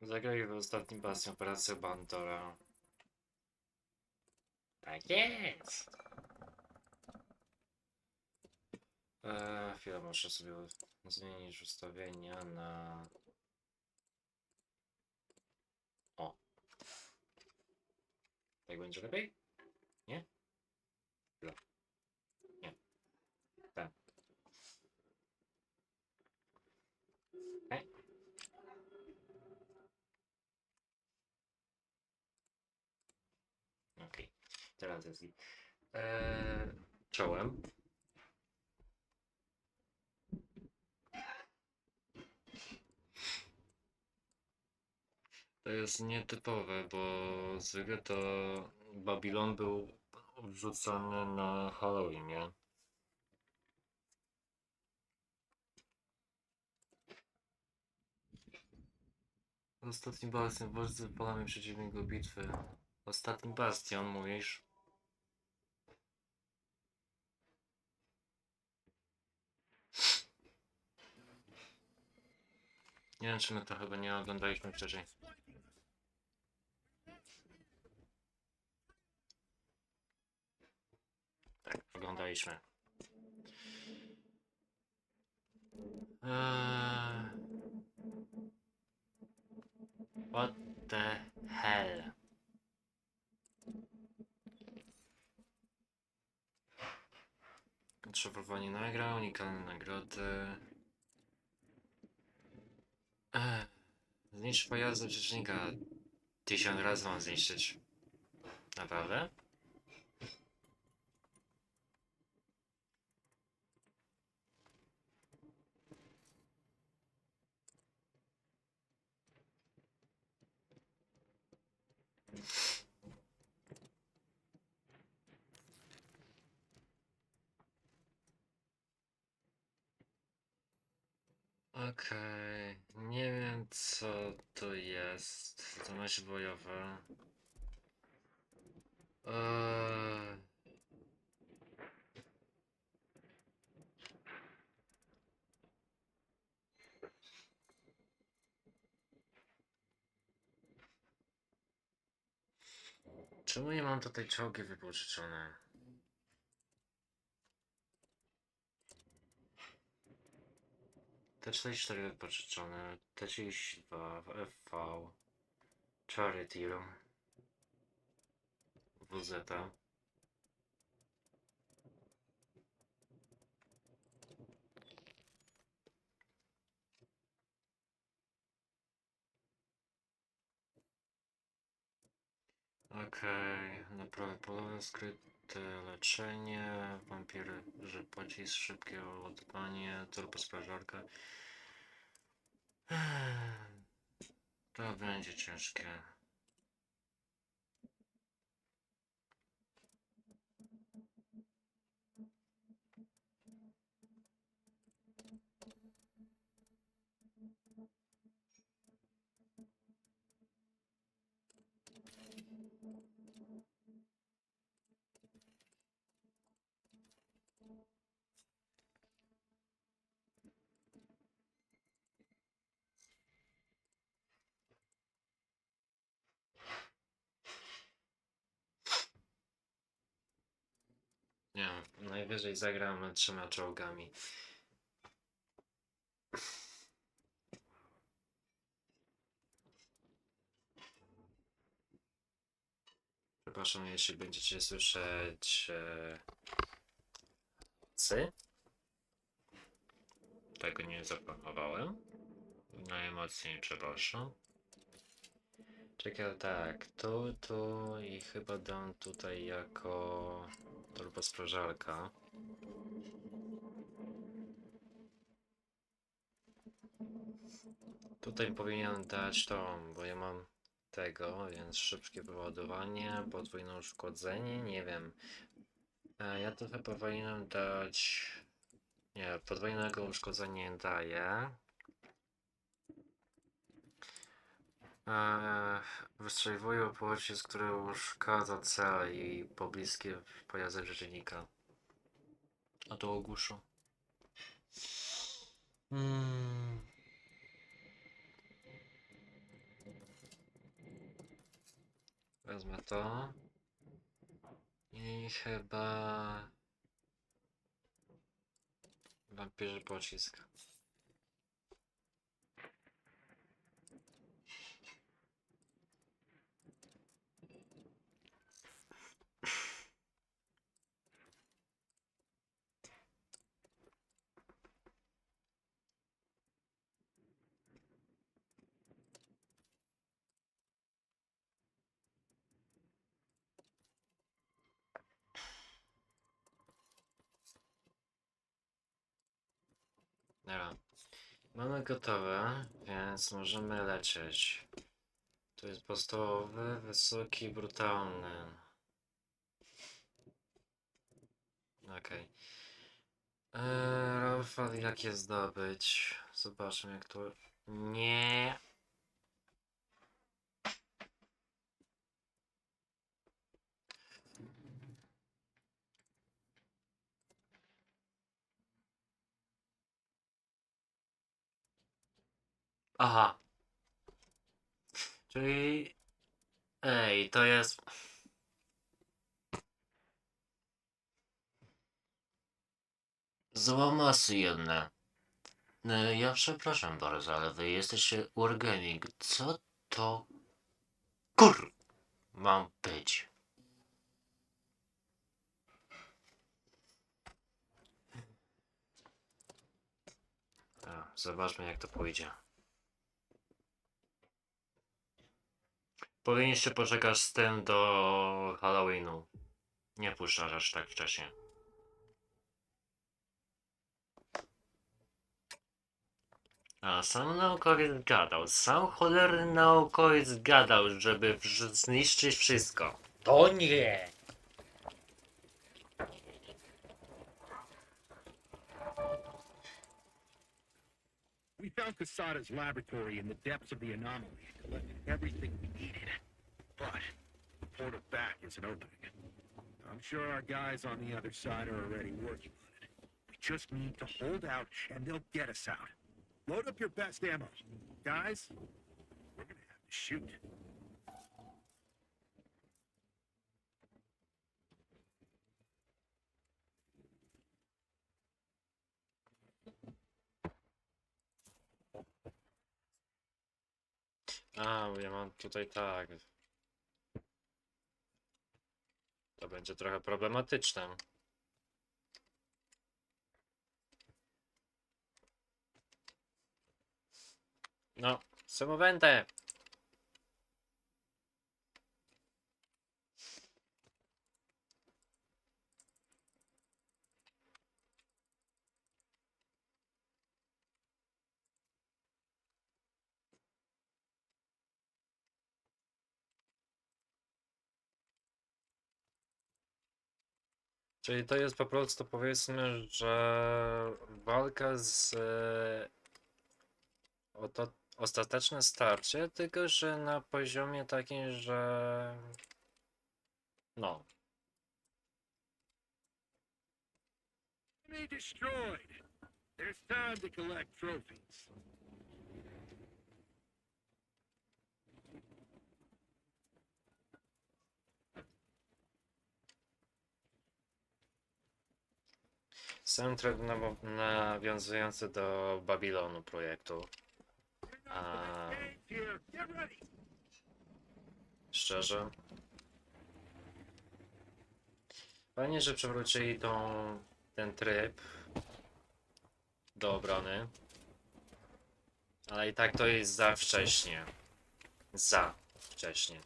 Zagrali w ostatnim bastie operację Bandora. Tak jest! Eee, chwilę, muszę sobie zmienić ustawienia na... O. Tak będzie lepiej? Nie? Chwila. Nie. Tak. Okej. Okej, git. Eee, czołem. To jest nietypowe, bo zwykle to Babylon był wrzucany na Halloween, nie? Ostatni bastion, władzy palamy przeciwnego bitwy. Ostatni bastion, mówisz? Nie wiem, czy my to chyba nie oglądaliśmy wcześniej. Tak, oglądaliśmy. Eee... What the hell? Kontrolowanie nagrał, unikalne nagrody. Zniszcz pojazdy przeciwnika. Tysiąc razy mam zniszczyć. Naprawdę? Okej, nie wiem co to jest. To myśl bojowe. Eee... Czemu nie mam tutaj czołgi wypożyczone? T44 wypożyczone, T32 FV, Charity Room, WZ. Okej, naprawy polowe, skryte leczenie, wampiry, że pocisk, szybkie ładowanie, turbo sprażarka. To będzie ciężkie. Nie wiem, najwyżej zagram trzema czołgami. Przepraszam, jeśli będziecie słyszeć e, cy. Tego nie zaplanowałem. Najmocniej przepraszam. Czekaj, tak, tu, tu i chyba dam tutaj jako turbosprażarka. Tutaj powinienem dać tą, bo ja mam tego, więc szybkie wyładowanie, podwójne uszkodzenie, nie wiem. E, ja to powinienem dać... Nie, podwójnego uszkodzenia nie daję. Eee, wystrzeliwuję pocisk, który uszkadza cel i pobliskie pojazdy przeciwnika. A to ogłuszu. Mm. Wezmę to. I chyba... Wampirzy pocisk. Dobra. Mamy gotowe, więc możemy lecieć. To jest podstawowy, wysoki, brutalny. Okej. Eee, Rafał, jak je zdobyć? Zobaczmy jak to... Nie. Aha. Czyli... Ej, to jest... Złamasy jedne. E, Ja przepraszam bardzo, ale wy jesteście Wargaming. Co to... Kur... Mam być. A, zobaczmy jak to pójdzie. Powinniście poczekać z tym do Halloweenu. Nie puszczasz aż tak wcześnie. A sam naukowiec gadał, sam cholerny naukowiec gadał, żeby zniszczyć wszystko. To nie! We found Casada's laboratory in the depths of the anomaly collected everything we needed. But the portal back isn't opening. I'm sure our guys on the other side are already working on it. We just need to hold out and they'll get us out. Load up your best ammo. Guys, we're gonna have to shoot. Tutaj tak. To będzie trochę problematyczne. No, samowędę! Czyli to jest po prostu powiedzmy, że walka z e, o to ostateczne starcie, tylko że na poziomie takim, że no. Destroyed. There's time to collect trophies. Soundtrack nawiązujący do Babilonu projektu. A szczerze. Fajnie, że przywrócili tą, ten tryb do obrony. Ale i tak to jest za wcześnie. Za wcześnie.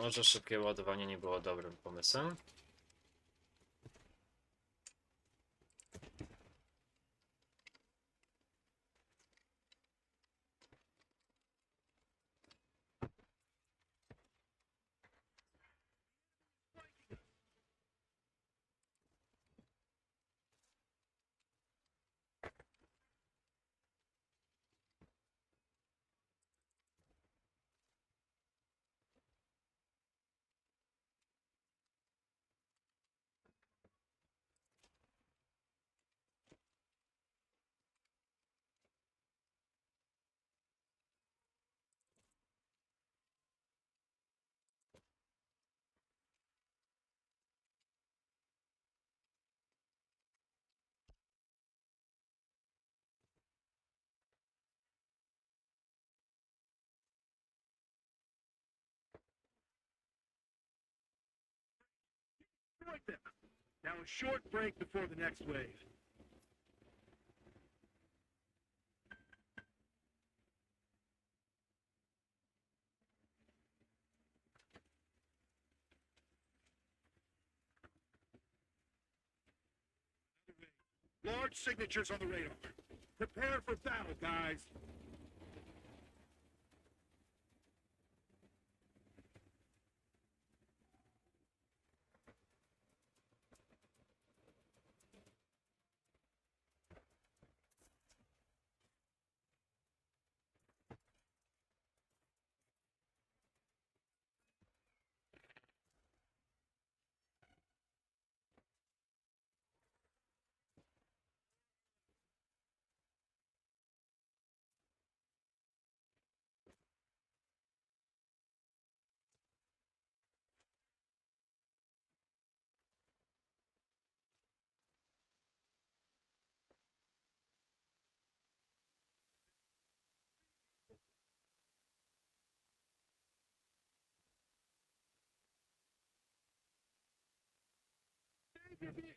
Może szybkie ładowanie nie było dobrym pomysłem. With them. Now a short break before the next wave. Large signatures on the radar. Prepare for battle, guys. Hadi bir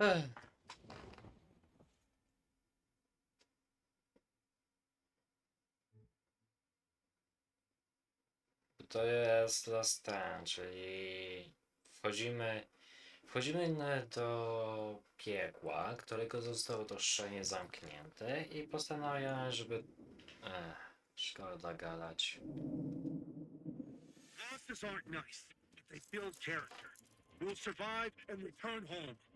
Ech. To jest Last Stand, czyli wchodzimy, wchodzimy do piekła, którego zostało to szczelnie zamknięte i postanawiam, żeby... Ech, szkoda gadać. Losses aren't nice, but they build character. We'll survive and return home.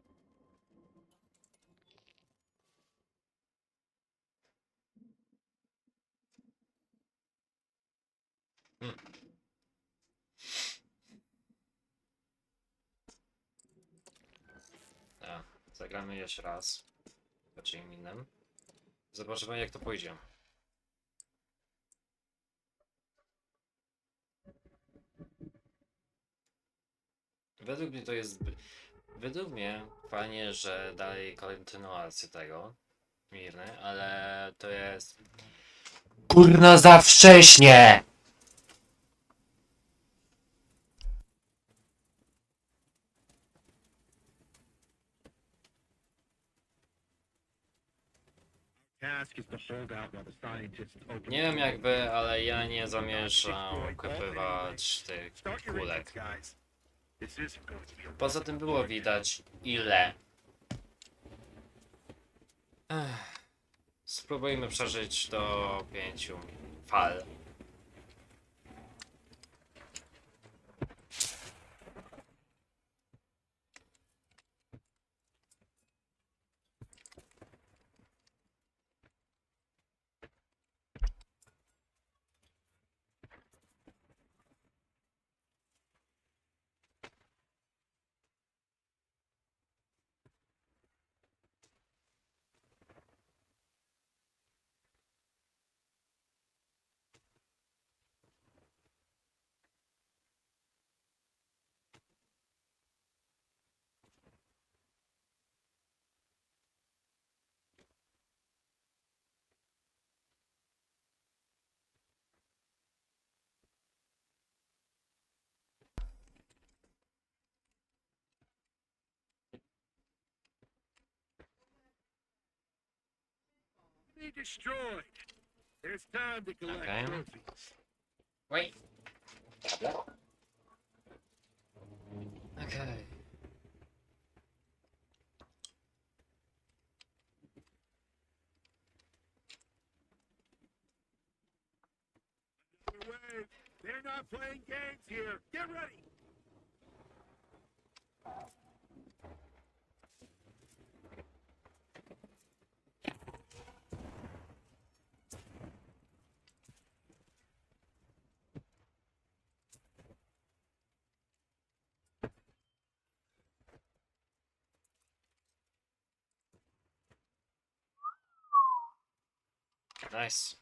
A, zagramy jeszcze raz. Raczej innym. Zobaczymy jak to pójdzie. Według mnie to jest. Według mnie fajnie, że dalej kontynuację tego. Mirny, ale to jest. Kurna za wcześnie! Nie wiem jak wy, ale ja nie zamierzam kupywać tych kulek. Poza tym było widać ile. Ech. Spróbujmy przeżyć do pięciu fal. Be destroyed. There's time to collect Okay. trophies. Wait. Okay. Another wave. They're not playing games here. Get ready. Nice.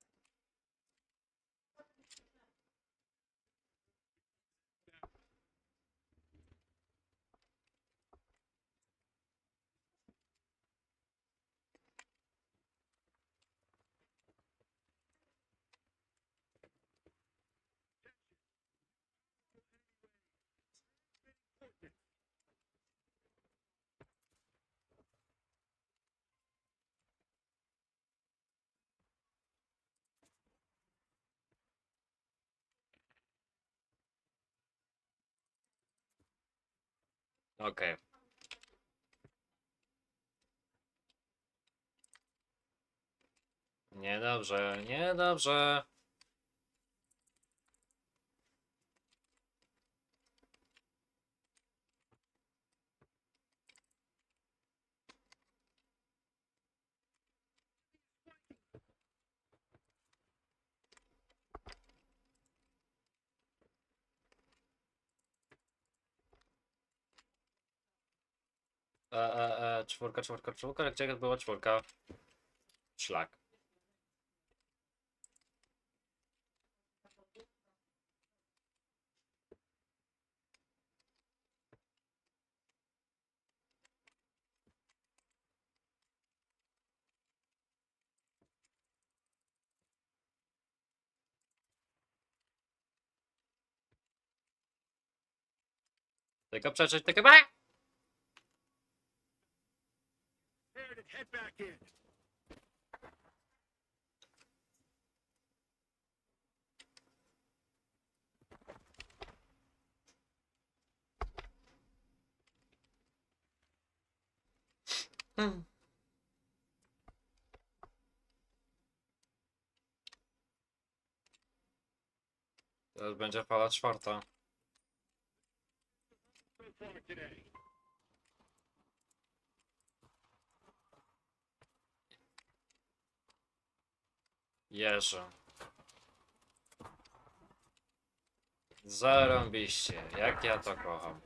Okej. Niedobrze, niedobrze. E, e, e, czwórka, czwórka, czwórka. Gdzie była czwórka? Szlak. Tylko przeczyć, tylko... head back in. Hmm. Teraz będzie fala czwarta. Jerzy. Zarąbiście, jak ja to kocham.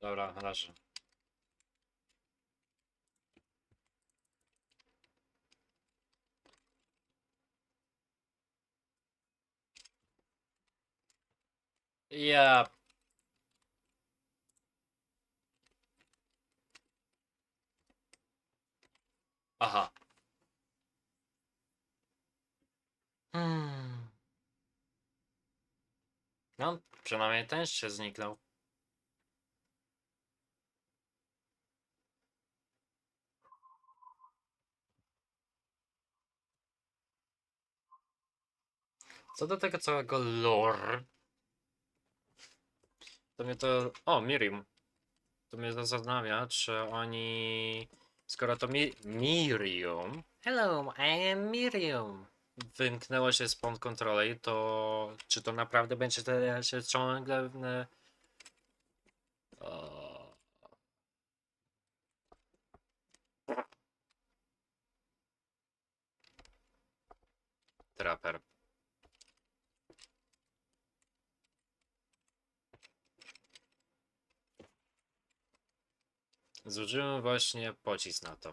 Dobra, leży. Ja. Aha. Hmm. No, przynajmniej ten się zniknął. Co do tego całego lore, to mnie to... O, Miriam. To mnie to zastanawia, czy oni... Skoro to Mi Miriam... Hello, I am Miriam. Wymknęło się spod kontroli, to czy to naprawdę będzie się ciągle... e, O. Traper. Zużyłem właśnie pocisk na to.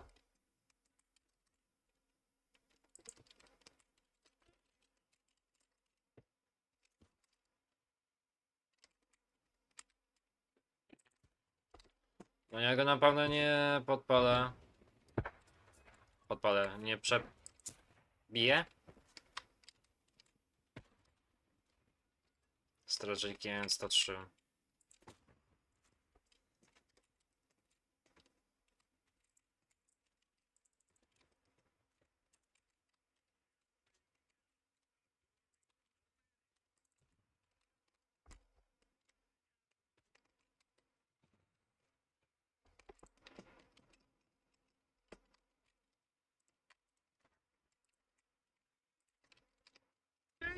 No ja go na pewno nie podpalę. Podpalę, nie przebiję. Strażnikiem 103.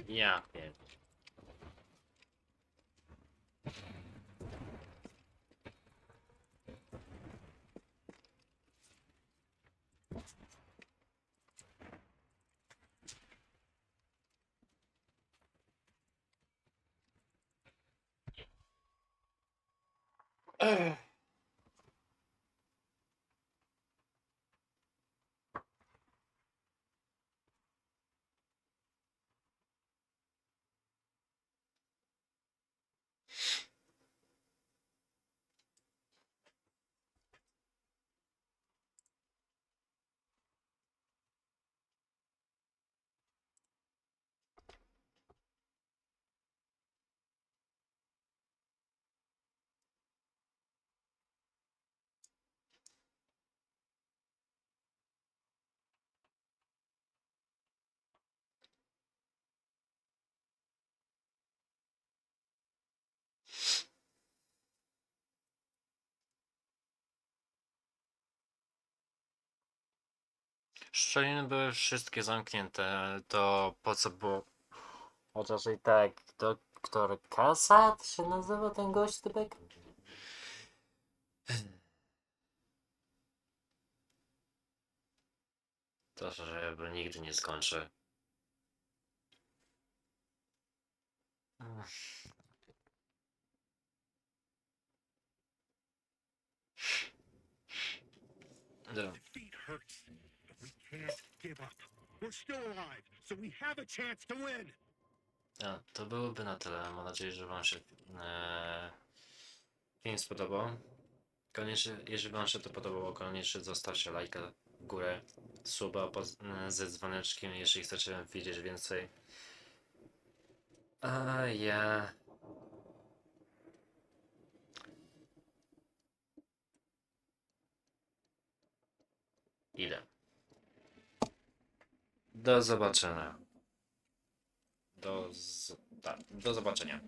Ja wiem. Szczeliny były wszystkie zamknięte, to po co było... Chociaż i tak, doktor Kasat się nazywa ten gość typek? To, żeby nigdy nie skończy. Dobra. Can't give up. We're still alive, so we have a chance to win. A, to byłoby na tyle. Mam nadzieję, że Wam się e, film spodobał. Koniecznie, jeżeli Wam się to podobało, koniecznie zostawcie lajka w górę, suba e, ze dzwoneczkiem, jeśli chcecie widzieć więcej. A ja... Idę. Do zobaczenia. Do, z... tak, do zobaczenia.